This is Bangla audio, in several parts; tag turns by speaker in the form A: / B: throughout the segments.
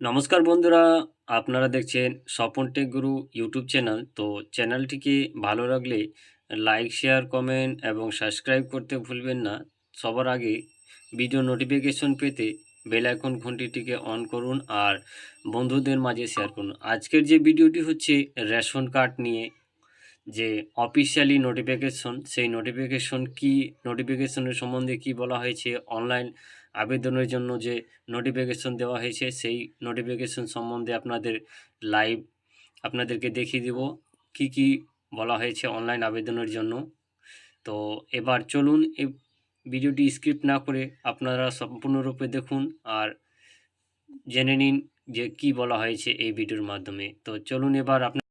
A: নমস্কার বন্ধুরা, আপনারা দেখছেন Swapan tech guru YouTube channel. তো চ্যানেলটিকে ভালো লাগলে লাইক, শেয়ার, কমেন্ট এবং সাবস্ক্রাইব করতে ভুলবেন না। সবার আগে ভিডিও নোটিফিকেশন পেতে বেল আইকন ঘন্টিটিকে অন করুন আর বন্ধুদের মাঝে শেয়ার করুন। আজকের যে ভিডিওটি হচ্ছে রেশন কার্ড নিয়ে যে অফিসিয়ালি নোটিফিকেশন সেই নোটিফিকেশন কি নোটিফিকেশনের সম্বন্ধে কি বলা হয়েছে অনলাইন আবেদনের জন্য যে নোটিফিকেশন দেওয়া হয়েছে, সেই নোটিফিকেশন সম্বন্ধে আপনাদের লাইভ আপনাদেরকে দেখিয়ে দেব কি কি বলা হয়েছে অনলাইন আবেদনের জন্য। তো এবার চলুন, এই ভিডিওটি স্ক্রিপ্ট না করে আপনারা সম্পূর্ণরূপে দেখুন আর জেনে নিন যে কি বলা হয়েছে এই ভিডিওর মাধ্যমে। তো চলুন এবার আপনার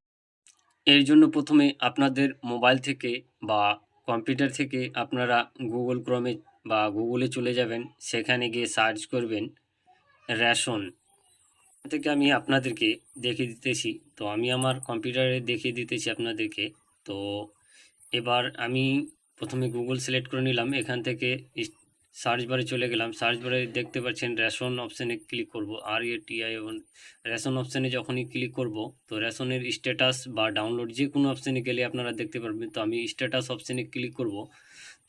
A: এর জন্য প্রথমে আপনাদের মোবাইল থেকে বা কম্পিউটার থেকে আপনারা গুগল ক্রমে বা গুগলে চলে যাবেন, সেখানে গিয়ে সার্চ করবেন রেশন। থেকে আমি আপনাদেরকে দেখিয়ে দিতেছি। তো আমি আমার কম্পিউটারে দেখিয়ে দিতেছি আপনাদেরকে। তো এবার আমি প্রথমে গুগল সিলেক্ট করে নিলাম। এখান থেকে সার্চ বারে চলে গেলাম। সার্চ বারে দেখতে পাচ্ছেন রেশন অপশানে ক্লিক করব আর এ টিআই এবং রেশন অপশানে যখনই ক্লিক করব, তো রেশনের স্ট্যাটাস বা ডাউনলোড যে কোনো অপশানে গেলে আপনারা দেখতে পারবেন। তো আমি স্ট্যাটাস অপশানে ক্লিক করব।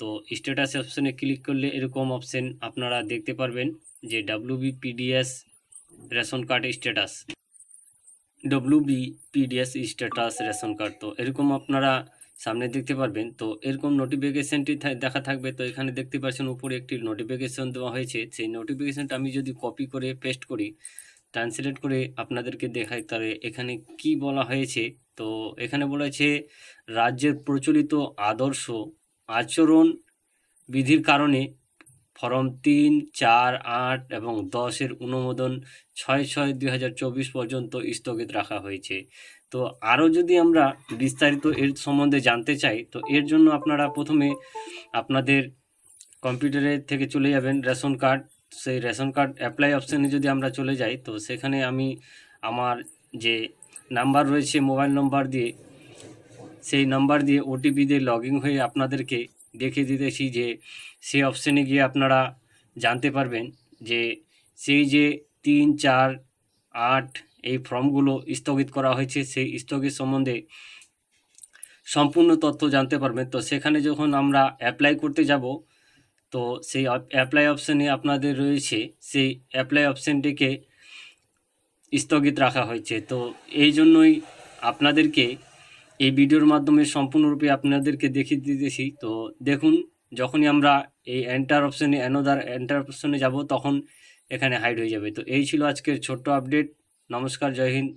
A: তো স্ট্যাটাস অপশানে ক্লিক করলে এরকম অপশান আপনারা দেখতে পারবেন যে WB PDS ration card status WB PDS status ration card তো এরকম আপনারা সামনে দেখতে পারবেন। তো এরকম নোটিফিকেশানটি দেখা থাকবে। তো এখানে দেখতে পাচ্ছেন উপরে একটি নোটিফিকেশন দেওয়া হয়েছে। সেই নোটিফিকেশানটা আমি যদি কপি করে পেস্ট করি ট্রান্সলেট করে আপনাদেরকে দেখাই, তাহলে এখানে কি বলা হয়েছে? তো এখানে বলা হয়েছে, রাজ্যের প্রচলিত আদর্শ আচরণ বিধির কারণে ফরম তিন, চার, আট এবং দশের অনুমোদন ছয় ছয় দুই হাজার চব্বিশ পর্যন্ত স্থগিত রাখা হয়েছে। তো আরও যদি আমরা বিস্তারিত এর সম্বন্ধে জানতে চাই, তো এর জন্য আপনারা প্রথমে আপনাদের কম্পিউটারে থেকে চলে যাবেন রেশন কার্ড। সেই রেশন কার্ড অ্যাপ্লাই অপশানে যদি আমরা চলে যাই, তো সেখানে আমি আমার যে নাম্বার রয়েছে মোবাইল নম্বর দিয়ে, সেই নাম্বার দিয়ে ওটিপি দিয়ে লগ হয়ে আপনাদেরকে দেখিয়ে দিতেছি যে সেই অপশানে গিয়ে আপনারা জানতে পারবেন যে সেই যে তিন, চার, আট এই ফর্মগুলো স্থগিত করা হয়েছে, সেই স্থগিত সম্বন্ধে সম্পূর্ণ তথ্য জানতে পারবেন। তো সেখানে যখন আমরা অ্যাপ্লাই করতে যাব, তো সেই অ্যাপ্লাই অপশানে আপনাদের রয়েছে, সেই অ্যাপ্লাই অপশানটিকে স্থগিত রাখা হয়েছে। তো এই জন্যই আপনাদেরকে এই ভিডিওর মাধ্যমে সম্পূর্ণরূপে আপনাদেরকে দেখিয়ে দিতেছি। তো দেখুন, যখনই আমরা এই এন্টার অপশানে অ্যানোদার এন্টার অপশানে যাব, তখন এখানে হাইড হয়ে যাবে। তো এই ছিল আজকের ছোট্ট আপডেট নমস্কার, জয় হিন্দ।